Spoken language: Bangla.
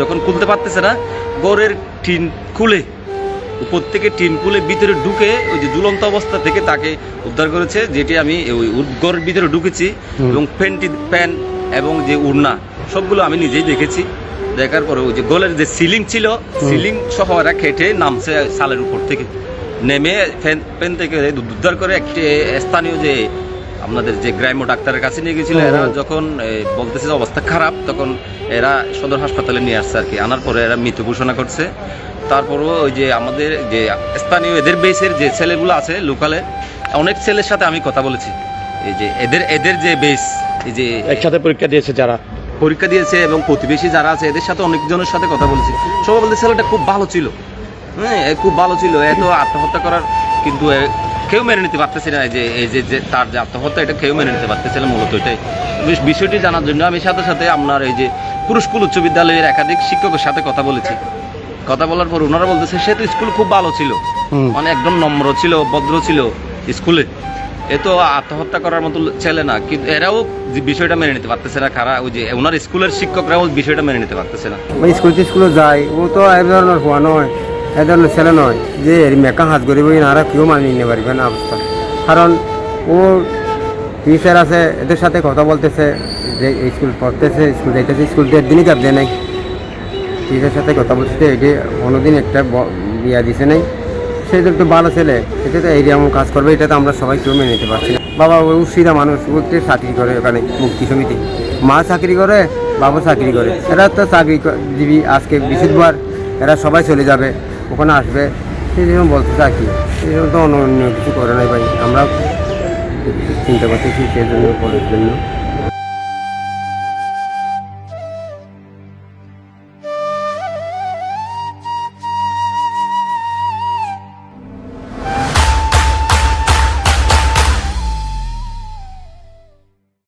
যখন খুলতে পারতেছে না গড়ের টিন খুলে উপর থেকে টিন খুলে ভিতরে ঢুকে ওই যে ঝুলন্ত অবস্থা থেকে তাকে উদ্ধার করেছে যেটি আমি ওই গড়ের ভিতরে ঢুকেছি এবং প্যান্টি প্যান এবং যে উড়না সবগুলো আমি নিজেই দেখেছি। দেখার পরে ওই যে গোলের যে সিলিং ছিল সিলিং সহ এরা খেটে নামছে সালের উপর থেকে। নেমে ফ্যান প্যান থেকে উদ্ধার করে একটি স্থানীয় যে আপনাদের যে গ্রাম্য ডাক্তারের কাছে নিয়ে গেছিল এরা যখন বলতেছে যে অবস্থা খারাপ তখন এরা সদর হাসপাতালে নিয়ে আসছে আর কি আনার পরে এরা মৃত্যু ঘোষণা করছে। তারপরও ওই যে আমাদের যে স্থানীয় এদের বেসের যে ছেলেগুলো আছে লোকালে অনেক ছেলের সাথে আমি কথা বলেছি। এই যে এদের এদের যে বেস এই যে একসাথে পরীক্ষা দিয়েছে যারা? পরীক্ষা দিয়েছে এবং প্রতিবেশী যারা আছে এদের সাথে অনেকজনের সাথে কথা বলেছি। সবাই বলতে ছেলেটা খুব ভালো ছিল। হ্যাঁ খুব ভালো ছিল। এত আত্মহত্যা করার কিন্তু কেউ মেনে নিতে পারতেছে না যে এই যে তার যে আত্মহত্যা এটা কেউ মেনে নিতে পারতেছে না মূলত এটাই। বিষয়টি জানার জন্য আমি সাথে সাথে আপনার এই যে পুরস্কুল উচ্চ বিদ্যালয়ের একাধিক শিক্ষকের সাথে কথা বলেছি। কথা বলার পর ওনারা বলতেছে সে তো স্কুল খুব ভালো ছিল। মানে একদম নম্র ছিল ভদ্র ছিল স্কুলে। এ তো আত্মহত্যা করার মতো ছেলে না কিন্তু এরাও যে বিষয়টা মেনে নিতে পারতেছে না খারাপ ওই যে ওনার স্কুলের শিক্ষকরাও বিষয়টা মেনে নিতে পারতেছে না। স্কুল স্কুলে যায় ও তো এই ধরনের হওয়া নয়। ধরনের ছেলে নয়, যে এর মেকা হাত করিব আর কেউ মানিয়ে নিতে পারবে না অবস্থা। কারণ ও টিচার আছে, এদের সাথে কথা বলতেছে, যে স্কুল পড়তেছে স্কুল যাইতেছে স্কুল দেড় দিনই কাপ দেয় নাই। টিচার সাথে কথা বলতেছে, এটি কোনোদিন একটা বিয়া দিছে নাই। সেই তো একটু ভালো ছেলে এটা তো এইরকম কাজ করবে, এটা তো আমরা সবাই কেউ মেনে নিতে পারছি না। বাবা, ও সিধা মানুষ, ও একটু চাকরি করে ওখানে, মুক্তি সমিতি। মা চাকরি করে, বাবা চাকরি করে। এরা তো চাকরি জীবী আজকে বৃহস্পতিবার এরা সবাই চলে যাবে। ওখানে আসবে। সেই জন্য বলতে চাকি সেই জন্য তো অন্য অন্য কিছু করে নাই ভাই। আমরা চিন্তা করতেছি সেই জন্য করার জন্য।